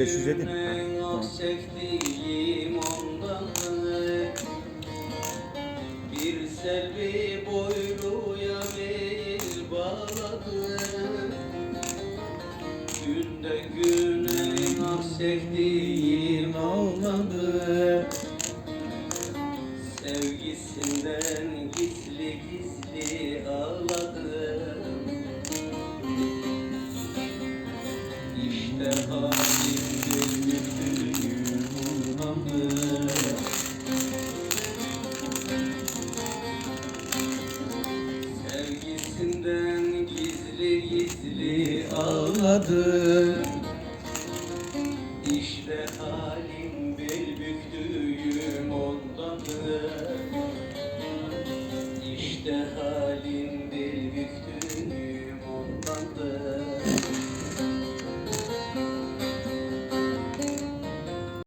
507 mi? Tamam. çektiğim ondan Bir selvi boyluya bel bağladım Günden güne çektiğim ondan Sevgisinden gizli gizli ağladım İşte halim ben gizli gizli ağladım İşte halim bel büktüğüm ondandır İşte halim bel büktüğüm ondandır